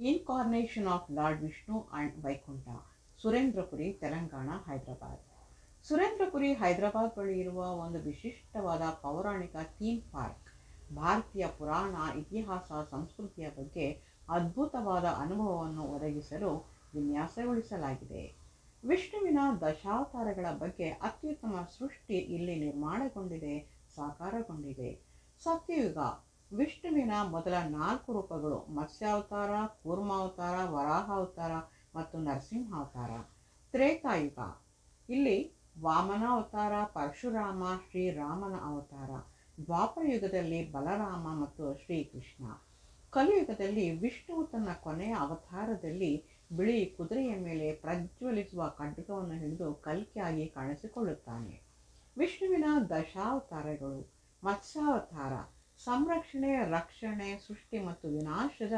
Incarnation of lord Vishnu and Vaikuntha Surendrapuri Telangana Hyderabad Surendrapuri Hyderabad ಬಳಿ ಇರುವ ಒಂದು ವಿಶಿಷ್ಟವಾದ ಪೌರಾಣಿಕ ಥೀಮ್ ಪಾರ್ಕ್ ಭಾರತೀಯ ಪುರಾಣ, ಇತಿಹಾಸ, ಸಂಸ್ಕೃತಿಯ ಬಗ್ಗೆ ಅದ್ಭುತವಾದ ಅನುಭವವನ್ನು ಒದಗಿಸಲು ವಿನ್ಯಾಸಗೊಳಿಸಲಾಗಿದೆ. ವಿಷ್ಣುವಿನ ದಶಾವತಾರಗಳ ಬಗ್ಗೆ ಅತ್ಯುತ್ತಮ ಸೃಷ್ಟಿ ಇಲ್ಲಿ ನಿರ್ಮಾಣಗೊಂಡಿದೆ, ಸಾಕಾರಗೊಂಡಿದೆ. ಸತ್ಯಯುಗ ವಿಷ್ಣುವಿನ ಮೊದಲ ನಾಲ್ಕು ರೂಪಗಳು ಮತ್ಸ್ಯಾವತಾರ, ಕೂರ್ಮಾವತಾರ, ವರಾಹಾವತಾರ ಮತ್ತು ನರಸಿಂಹಾವತಾರ. ತ್ರೇತಾಯುಗ. ಇಲ್ಲಿ ವಾಮನಾವತಾರ, ಪರಶುರಾಮ, ಶ್ರೀರಾಮನ ಅವತಾರ. ದ್ವಾಪರ ಯುಗದಲ್ಲಿ ಬಲರಾಮ ಮತ್ತು ಶ್ರೀಕೃಷ್ಣ. ಕಲಿಯುಗದಲ್ಲಿ ವಿಷ್ಣುವು ತನ್ನ ಕೊನೆಯ ಅವತಾರದಲ್ಲಿ ಬಿಳಿ ಕುದುರೆಯ ಮೇಲೆ ಪ್ರಜ್ವಲಿಸುವ ಖಡ್ಗವನ್ನು ಹಿಡಿದು ಕಲ್ಕಿಯಾಗಿ ಕಾಣಿಸಿಕೊಳ್ಳುತ್ತಾನೆ. ವಿಷ್ಣುವಿನ ದಶಾವತಾರಗಳು. ಮತ್ಸ್ಯಾವತಾರ. ಸಂರಕ್ಷಣೆ, ರಕ್ಷಣೆ, ಸೃಷ್ಟಿ ಮತ್ತು ವಿನಾಶದ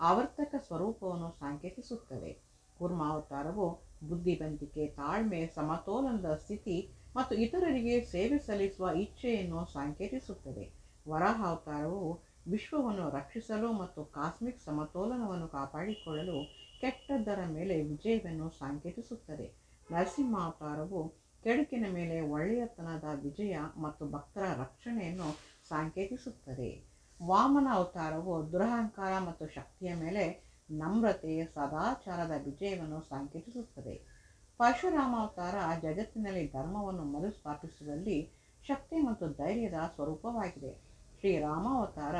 ಆವರ್ತಕ ಸ್ವರೂಪವನ್ನು ಸಾಂಕೇತಿಸುತ್ತದೆ. ಕೂರ್ಮಾವತಾರವು ಬುದ್ಧಿವಂತಿಕೆ ತಾಳ್ಮೆ, ಸಮತೋಲನದ ಸ್ಥಿತಿ ಮತ್ತು ಇತರರಿಗೆ ಸೇವೆ ಸಲ್ಲಿಸುವ ಇಚ್ಛೆಯನ್ನು ಸಾಂಕೇತಿಸುತ್ತದೆ. ವರಾಹಾವತಾರವು ವಿಶ್ವವನ್ನು ರಕ್ಷಿಸಲು ಮತ್ತು ಕಾಸ್ಮಿಕ್ ಸಮತೋಲನವನ್ನು ಕಾಪಾಡಿಕೊಳ್ಳಲು ಕೆಟ್ಟದ್ದರ ಮೇಲೆ ವಿಜಯವನ್ನು ಸಾಂಕೇತಿಸುತ್ತದೆ. ನರಸಿಂಹಾವತಾರವು ಕೆಡುಕಿನ ಮೇಲೆ ಒಳ್ಳೆಯತನದ ವಿಜಯ ಮತ್ತು ಭಕ್ತರ ರಕ್ಷಣೆಯನ್ನು ಸಾಂಕೇತಿಸುತ್ತದೆ. ವಾಮನ ಅವತಾರವು ದುರಹಂಕಾರ ಮತ್ತು ಶಕ್ತಿಯ ಮೇಲೆ ನಮ್ರತೆ ಸದಾಚಾರದ ವಿಜಯವನ್ನು ಸಾಂಕೇತಿಸುತ್ತದೆ. ಪರಶುರಾಮ ಅವತಾರ ಜಗತ್ತಿನಲ್ಲಿ ಧರ್ಮವನ್ನು ಮರುಸ್ಥಾಪಿಸುವಲ್ಲಿ ಶಕ್ತಿ ಮತ್ತು ಧೈರ್ಯದ ಸ್ವರೂಪವಾಗಿದೆ. ಶ್ರೀರಾಮ ಅವತಾರ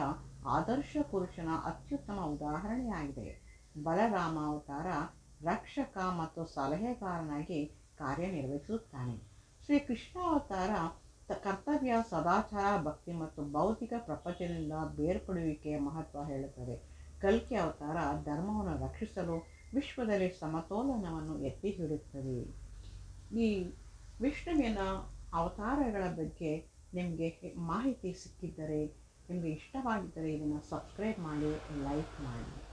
ಆದರ್ಶ ಪುರುಷನ ಅತ್ಯುತ್ತಮ ಉದಾಹರಣೆಯಾಗಿದೆ. ಬಲರಾಮ ಅವತಾರ ರಕ್ಷಕ ಮತ್ತು ಸಲಹೆಗಾರನಾಗಿ ಕಾರ್ಯನಿರ್ವಹಿಸುತ್ತಾನೆ. ಶ್ರೀ ಕೃಷ್ಣಾವತಾರ ತ- ಕರ್ತವ್ಯ ಸದಾಚಾರ, ಭಕ್ತಿ ಮತ್ತು ಭೌತಿಕ ಪ್ರಪಂಚದಿಂದ ಬೇರ್ಪಡುವಿಕೆಯ ಮಹತ್ವ ಹೇಳುತ್ತದೆ. ಕಲ್ಕಿ ಅವತಾರ ಧರ್ಮವನ್ನು ರಕ್ಷಿಸಲು ವಿಶ್ವದಲ್ಲಿ ಸಮತೋಲನವನ್ನು ಎತ್ತಿ ಹಿಡುತ್ತದೆ ಈ ವಿಷ್ಣುವಿನ ಅವತಾರಗಳ ಬಗ್ಗೆ ನಿಮಗೆ ಮಾಹಿತಿ ಸಿಕ್ಕಿದ್ದರೆ, ನಿಮಗೆ ಇಷ್ಟವಾಗಿದ್ದರೆ ಇದನ್ನು ಸಬ್ಸ್ಕ್ರೈಬ್ ಮಾಡಿ ಲೈಕ್ ಮಾಡಿ.